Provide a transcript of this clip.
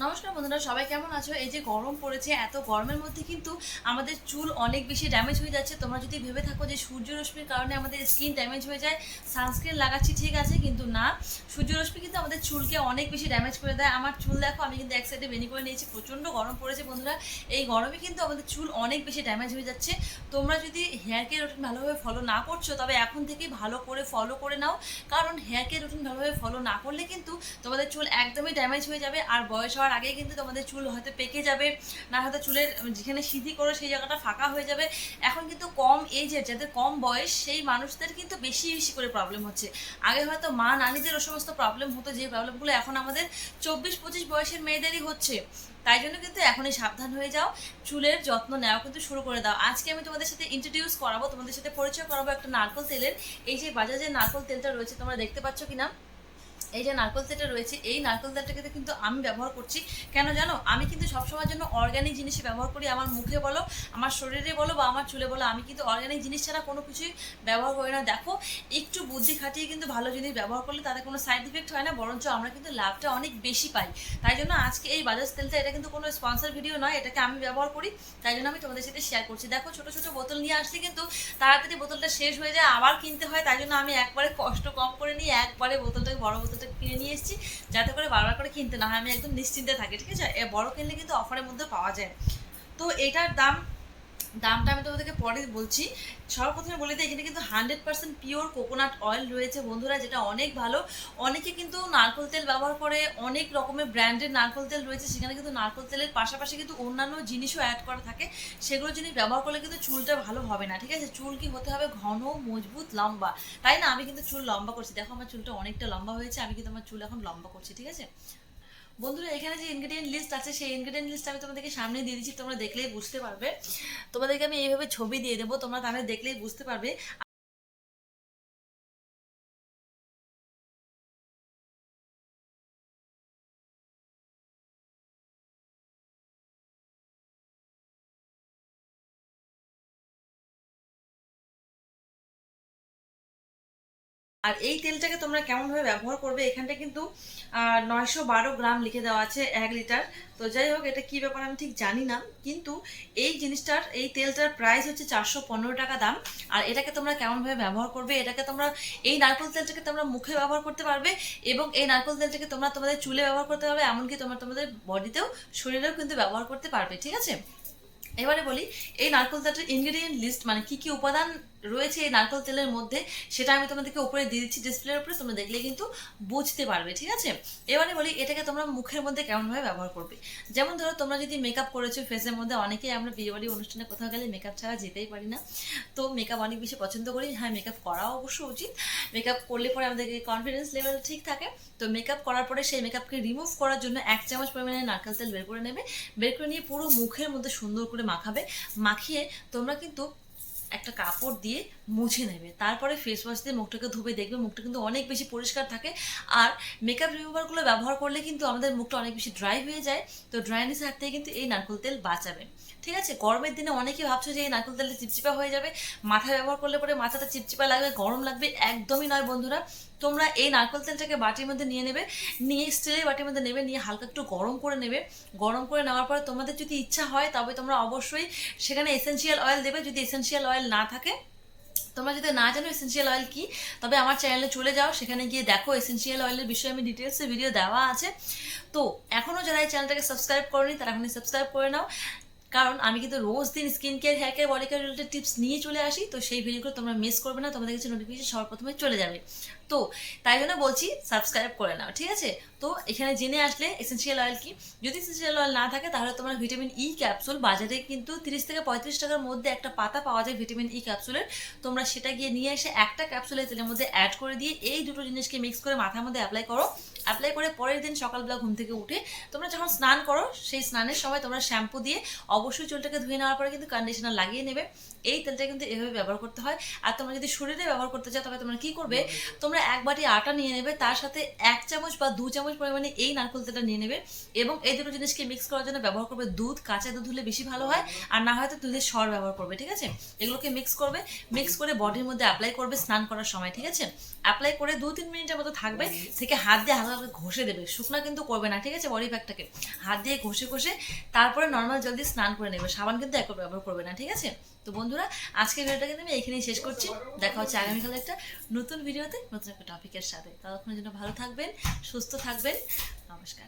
নমস্কার বন্ধুরা, সবাই কেমন আছো? এই যে গরম পড়েছে, এত গরমের মধ্যে কিন্তু আমাদের চুল অনেক বেশি ড্যামেজ হয়ে যাচ্ছে। তোমরা যদি ভেবে থাকো যে সূর্যরশ্মির কারণে আমাদের স্কিন ড্যামেজ হয়ে যায় সানস্ক্রিন লাগাচ্ছি ঠিক আছে, কিন্তু না। সূর্যরশ্মি কিন্তু আমাদের চুলকে অনেক বেশি ড্যামেজ করে দেয়। আমার চুল দেখো, আমি কিন্তু এক সাইডে বেনি করে নিয়েছি, প্রচণ্ড গরম পড়েছে বন্ধুরা। এই গরমে কিন্তু আমাদের চুল অনেক বেশি ড্যামেজ হয়ে যাচ্ছে। তোমরা যদি হেয়ার কেয়ার রুটিন ভালোভাবে ফলো না করছ, তবে এখন থেকেই ভালো করে ফলো করে নাও। কারণ হেয়ার কেয়ার রুটিন ভালোভাবে ফলো না করলে কিন্তু তোমাদের চুল একদমই ড্যামেজ হয়ে যাবে। আর বয়স হওয়ার আগে কিন্তু তোমাদের চুল হয়তো পেকে যাবে, না হয়তো চুলের যেখানে সিঁধি করে সেই জায়গাটা ফাঁকা হয়ে যাবে। এখন কিন্তু কম এজের যাদের কম বয়স, সেই মানুষদের কিন্তু বেশি বেশি করে প্রবলেম হচ্ছে। আগে হয়তো মা নানিদের ও সমস্ত প্রবলেম হতো, যে প্রবলেমগুলো এখন আমাদের চব্বিশ পঁচিশ বয়সের মেয়েদেরই হচ্ছে। তাই জন্য কিন্তু এখনই সাবধান হয়ে যাও, চুলের যত্ন নেওয়া কিন্তু শুরু করে দাও। আজকে আমি তোমাদের সাথে ইন্ট্রোডিউস করাবো, তোমাদের সাথে পরিচয় করাবো একটা নারকল তেলের। এই যে বাজাজের নারকল তেলটা রয়েছে, তোমরা দেখতে পাচ্ছ কিনা? এই যে নারকল তেলটা রয়েছে, এই নারকল তেলটাকে কিন্তু আমি ব্যবহার করছি। কেন জানো? আমি কিন্তু সবসময়ের জন্য অর্গ্যানিক জিনিসই ব্যবহার করি, আমার মুখে বলো, আমার শরীরে বলো বা আমার চুলে বলো, আমি কিন্তু অর্গ্যানিক জিনিস ছাড়া কোনো কিছুই ব্যবহার করি না। দেখো, একটু বুদ্ধি খাটিয়ে কিন্তু ভালো জিনিস ব্যবহার করলে তাতে কোনো সাইড ইফেক্ট হয় না, বরঞ্চ আমরা কিন্তু লাভটা অনেক বেশি পাই। তাই জন্য আজকে এই বাজাজ তেলটা, এটা কিন্তু কোনো স্পন্সর ভিডিও নয়, এটাকে আমি ব্যবহার করি। তাই জন্য আমি তোমাদের সাথে শেয়ার করছি। দেখো, ছোট ছোট বোতল নিয়ে আসলে কিন্তু তাড়াতাড়ি বোতলটা শেষ হয়ে যায়, আবার কিনতে হয়। তাই জন্য আমি একবারে কষ্ট কম করে নিই একবারে বোতলটাকে বড় বোতলটা কিনে নিয়ে এসেছি, যাতে করে বারবার করে কিনতে না হয়। আমি একদম নিশ্চিন্তে থাকি, ঠিক আছে? বড় কিনলে কিন্তু অফারের মধ্যে পাওয়া যায়। তো এটার দাম দামটা আমি তোমাদেরকে পরে বলছি। সর্বপ্রথমে বলে দিই, এখানে কিন্তু hundred percent pure coconut oil রয়েছে বন্ধুরা, যেটা অনেক ভালো। অনেকে কিন্তু নারকল তেল ব্যবহার করে, অনেক রকমের ব্র্যান্ডের নারকল তেল রয়েছে, সেখানে কিন্তু নারকল তেলের পাশাপাশি কিন্তু অন্যান্য জিনিসও অ্যাড করা থাকে। সেগুলো জিনিস ব্যবহার করলে কিন্তু চুলটা ভালো হবে না, ঠিক আছে? চুল কি হতে হবে? ঘন, মজবুত, লম্বা। তাই না? আমি কিন্তু চুল লম্বা করছি। দেখো আমার চুলটা অনেকটা লম্বা হয়েছে, আমি কিন্তু আমার চুল এখন লম্বা করছি, ঠিক আছে? বন্ধুরা, এখানে যে ইনগ্রেডিয়েন্ট লিস্ট আছে, সেই ইনগ্রেডিয়েন্ট লিস্ট আমি তোমাদেরকে সামনে দিয়ে দিচ্ছি, তোমরা দেখলেই বুঝতে পারবে। তোমাদেরকে আমি এইভাবে ছবি দিয়ে দেবো, তোমরা তাহলে দেখলেই বুঝতে পারবে। আর এই তেলটাকে তোমরা কেমনভাবে ব্যবহার করবে, এখানটা কিন্তু নয়শো বারো গ্রাম লিখে দেওয়া আছে, এক লিটার। তো যাই হোক, এটা কী ব্যাপার আমি ঠিক জানি না, কিন্তু এই জিনিসটার, এই তেলটার প্রাইস হচ্ছে চারশো পনেরো টাকা দাম। আর এটাকে তোমরা কেমনভাবে ব্যবহার করবে, এটাকে তোমরা, এই নারকেল তেলটাকে তোমরা মুখে ব্যবহার করতে পারবে, এবং এই নারকেল তেলটাকে তোমরা তোমাদের চুলে ব্যবহার করতে পারবে, এমনকি তোমরা তোমাদের বডিতেও শরীরেও কিন্তু ব্যবহার করতে পারবে, ঠিক আছে? এবারে বলি, এই নারকেল তেলটার ইনগ্রেডিয়েন্ট লিস্ট মানে কি কি উপাদান রয়েছে এই নারকেল তেলের মধ্যে, সেটা আমি তোমাদেরকে উপরে দিয়ে দিচ্ছি ডিসপ্লের উপরে, তোমরা দেখলে কিন্তু বুঝতে পারবে, ঠিক আছে? এবারে বলি, এটাকে তোমরা মুখের মধ্যে কেমনভাবে ব্যবহার করবে? যেমন ধরো, তোমরা যদি মেকআপ করেছ ফেসের মধ্যে অনেকেই আমরা বিয়ে বাড়ি অনুষ্ঠানে কোথাও গেলে মেকআপ ছাড়া যেতেই পারি না। তো মেকআপ অনেক বেশি পছন্দ করি। হ্যাঁ মেকআপ করাও অবশ্য উচিত। মেকআপ করলে পরে আমাদেরকে কনফিডেন্স লেভেল ঠিক থাকে। তো মেকআপ করার পরে সেই মেকআপকে রিমুভ করার জন্য এক চামচ পরিমাণে নারকেল তেল বের করে নেবে। বের করে নিয়ে পুরো মুখের মধ্যে সুন্দর করে মাখাবে। মাখিয়ে তোমরা কিন্তু একটা কাপড় দিয়ে মুছে নেবে। তারপরে ফেস ওয়াশ দিয়ে মুখটাকে ধুবে, দেখবে মুখটা কিন্তু অনেক বেশি পরিষ্কার থাকে। আর মেকআপ রিমুভারগুলো ব্যবহার করলে কিন্তু আমাদের মুখটা অনেক বেশি ড্রাই হয়ে যায়। তো ড্রাইনেসের হাত থেকে কিন্তু এই নারকেল তেল বাঁচাবে। ঠিক আছে? গরমের দিনে অনেকে ভাবছ যে এই নারকেল তেলটা চিপচিপা হয়ে যাবে। মাথায় ব্যবহার করলে পরে মাথাটা চিপচিপা লাগবে, গরম লাগবে একদমই নয় বন্ধুরা। তোমরা এই নারকেল তেলটাকে বাটির মধ্যে নিয়ে নেবে, নিয়ে স্টিলের বাটির মধ্যে নেবে, নিয়ে হালকা একটু গরম করে নেবে। গরম করে নেওয়ার পরে তোমাদের যদি ইচ্ছা হয়, তবে তোমরা অবশ্যই সেখানে এসেন্সিয়াল অয়েল দেবে। যদি এসেন্সিয়াল অয়েল না থাকে, তোমরা যদি না জানো এসেন্সিয়াল অয়েল কি, তবে আমার চ্যানেলে চলে যাও, সেখানে গিয়ে দেখো এসেন্সিয়াল অয়েলের বিষয়ে আমি ডিটেলসে ভিডিও দেওয়া আছে। তো এখনও যারা এই চ্যানেলটাকে সাবস্ক্রাইব করেনি, তারা এখনই সাবস্ক্রাইব করে নাও। কারণ আমি কিন্তু রোজ দিন skin care hair care body care related tips নিয়ে চলে আসি, তো সেই ভিডিওগুলো তোমরা মিস করবে না, তোমাদের কাছে নোটিফিকেশন সবার প্রথমে চলে যাবে। তো তাই জন্য বলছি সাবস্ক্রাইব করে নাও, ঠিক আছে? তো এখানে জেনে আসলে এসেন্সিয়াল অয়েল কি? যদি এসেন্সিয়াল অয়েল না থাকে, তাহলে তোমার ভিটামিন ই ক্যাপসুল বাজারে কিন্তু তিরিশ থেকে পঁয়ত্রিশ টাকার মধ্যে একটা পাতা পাওয়া যায় ভিটামিন ই ক্যাপসুলের তোমরা সেটা গিয়ে নিয়ে এসে একটা ক্যাপসুলের তেলের মধ্যে অ্যাড করে দিয়ে এই দুটো জিনিসকে মিক্স করে মাথার মধ্যে অ্যাপ্লাই করো। অ্যাপ্লাই করে পরের দিন সকালবেলা ঘুম থেকে উঠে তোমরা যখন স্নান করো সেই স্নানের সময় তোমরা শ্যাম্পু দিয়ে অবশ্যই চুলটাকে ধুয়ে নেওয়ার পরে কিন্তু কন্ডিশনার লাগিয়ে নেবে। এই তেলটা কিন্তু এভাবে ব্যবহার করতে হয়। আর তোমরা যদি শরীরে ব্যবহার করতে চাও তবে তোমরা কি করবে? তোমরা এক বাটি আটা নিয়ে নেবে তার সাথে এক চামচ বা দু চামচ পরিমাণে এই নারকেল তেলটা নিয়ে নেবে এবং এই দুটো জিনিসকে মিক্স করার জন্য ব্যবহার করবে দুধ কাঁচা দুধ হলে বেশি ভালো হয় আর না হয়তো দুধের সর ব্যবহার করবে ঠিক আছে? এগুলোকে মিক্স করবে। মিক্স করে বডির মধ্যে অ্যাপ্লাই করবে স্নান করার সময় ঠিক আছে? অ্যাপ্লাই করে দু তিন মিনিটের মতো থাকবে থেকে হাত দিয়ে হালকা ভালো ঘষে দেবে। শুকনা কিন্তু করবে না, ঠিক আছে? বডি প্যাকটাকে হাত দিয়ে ঘষে ঘষে তারপরে নর্মাল জল দিয়ে স্নান করে নেবে। সাবান কিন্তু একবার ব্যবহার করবে না, ঠিক আছে? তো বন্ধুরা, আজকের ভিডিওটা কিন্তু আমি এখানেই শেষ করছি। দেখা হচ্ছে আগামীকাল একটা নতুন ভিডিওতে নতুন একটা টপিকের সাথে। ততক্ষণের জন্য ভালো থাকবেন, সুস্থ থাকবেন। নমস্কার।